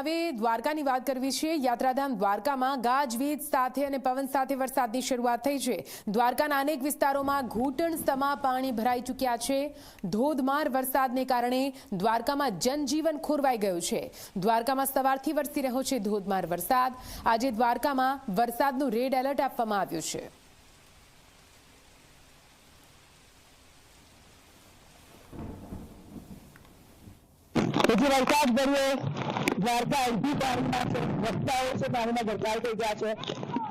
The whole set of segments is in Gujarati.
હવે દ્વારકાની વાત કરવી છે. યાત્રાધામ દ્વારકામાં ગાજવીજ સાથે અને પવન સાથે વરસાદની શરૂઆત થઈ છે. દ્વારકાના અનેક વિસ્તારોમાં ઘૂંટણ સમા પાણી ભરાઈ ચૂક્યા છે. ધોધમાર વરસાદને કારણે દ્વારકામાં જનજીવન ખોરવાઈ ગયું છે. દ્વારકામાં સવારથી વરસી રહ્યો છે ધોધમાર વરસાદ. આજે દ્વારકામાં વરસાદનું રેડ એલર્ટ આપવામાં આવ્યું છે. વરસાદ પડ્યો દ્વારકા અડધી પાણીમાં છે. રસ્તાઓ છે પાણીમાં ગરકાવ થઈ ગયા છે.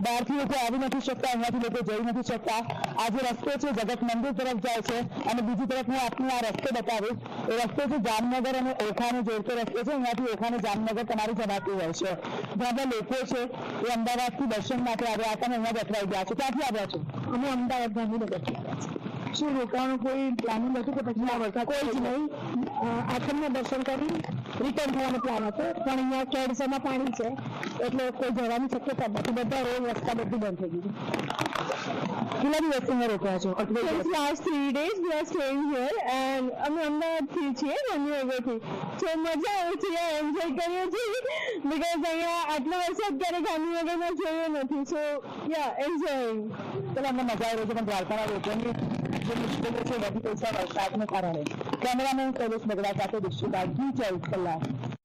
બહારથી લોકો આવી નથી શકતા અહીંયાથી લોકો જઈ નથી શકતા. આ જે રસ્તો છે જગત મંદિર તરફ જાય છે. અને બીજી તરફ હું આપને આ રસ્તો બતાવીશ. એ રસ્તો છે જામનગર અને ઓખાને જોડતો રસ્તો છે અહીંયાથી ઓખાને જામનગર તમારે જવાતું હોય છે. ઘણા લોકો છે એ અમદાવાદથી દર્શન માટે આવ્યા હતા અને અહીંયા જ ગયા છે. ક્યાંથી આવ્યા છો? અમે અમદાવાદ ગાંધીનગરથી આવ્યા છીએ. શું રોકાવાનું કોઈ પ્લાનિંગ હતું કે પછી આ વરસાદ કોઈ જ નહીં. આઠમના દર્શન કરી? રિટર્ન થવાનો પ્લાન હતો પણ અહીંયા કેડસમાં પાણી છે. એટલે કોઈ જવાની શક્યતા નથી. બધા રોડ રસ્તા બધું બંધ થઈ ગયું કેટલા દિવસ રોકાયા છો last three days we are staying here and અમે અમદાવાદથી છીએ ગાંધીનગરથી so મજા આવે છે એન્જોય કરીએ છીએ because અહીંયા આટલો વરસાદ ક્યારે ગાંધીનગરમાં જોયો નથી સો યા એન્જોયિંગ ચાલો અમને મજા આવે છે પણ દ્વારકાના લોકોની જે મુશ્કેલીઓ છે વધુ ગઈ છે વરસાદને કારણે કેમેરામેન કૈલેશ બગડા સાથે ડિસ્ટ્રિક્ટ બાદ ચોવીસ કલાક